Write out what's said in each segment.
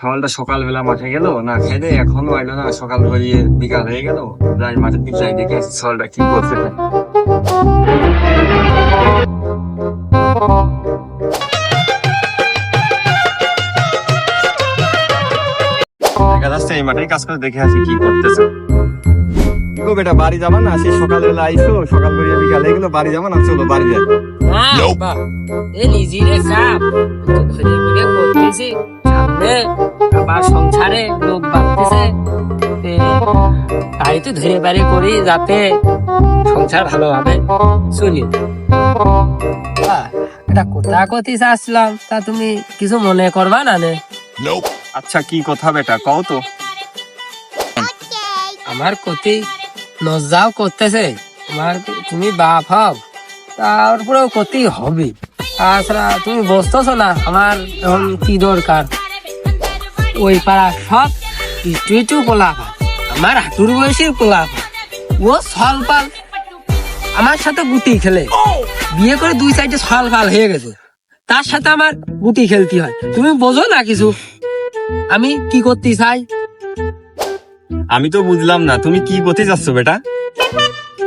খাওয়ালটা সকালবেলা মাঠে গেল, না খেলে এখনও আইলো না, সকাল গড়িয়ে বিকাল হয়ে গেল। যাই মাঠের দিকে যাই, দেখে সকালটা কি করছে। দেখা যাচ্ছে এই মাঠেই কাজ করে, দেখে আসি কি করতেছে। গো বেটা বাড়ি যাবা না? সেই সকালবেলা আইসো সকাল গড়িয়ে বিকাল হয়ে গেল বাড়ি যাবা না? চলো বাড়ি যাই। না বাবা এই নিজের চাপ ধরে ধরে করতেছি সামনে আবার সংসারে লোক বাড়তেছে তাই তো ধরে বাড়ি করি যাতে সংসার ভালোভাবে চলি এটা কোথা কথি আসলাম তা তুমি কিছু মনে করবা না নে? আচ্ছা কি কথা বেটা কও তো। আমার কতি লজ্জাও করতেছে। তোমার তুমি বাপ হও তারপরেও কতি হবে। তাছাড়া তুমি বুঝতেছো না, আমার এখন কি দরকার? ওই পাড়া সব একটু একটু পোলাপা আমার হাঁটুর বয়সী পোলাপা ও সল পাল, আমার সাথে গুটি খেলে। বিয়ে করে দুই সাইডে সল পাল হয়ে গেছে। তার সাথে আমার গুটি খেলতে হয়। তুমি বোঝো না কিছু। আমি কি করতে চাই? আমি তো বুঝলাম না তুমি কি করতে যাচ্ছ বেটা?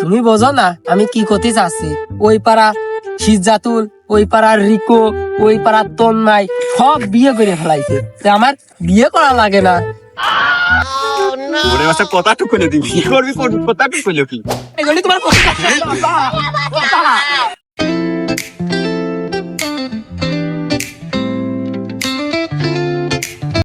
তুমি বোঝো না আমি কি করতে চাচ্ছি ওই পাড়া সিজাতুল ওই পাড়ার রিকো ওই পাড়ার তন্মাই সব বিয়ে করে ফেলাইছে। তা আমার বিয়ে করা লাগে না। ওরে বাসা কথা টুকু দিবি। করবি করবি? কথা টুকু কি এগুলি তোমার কথা।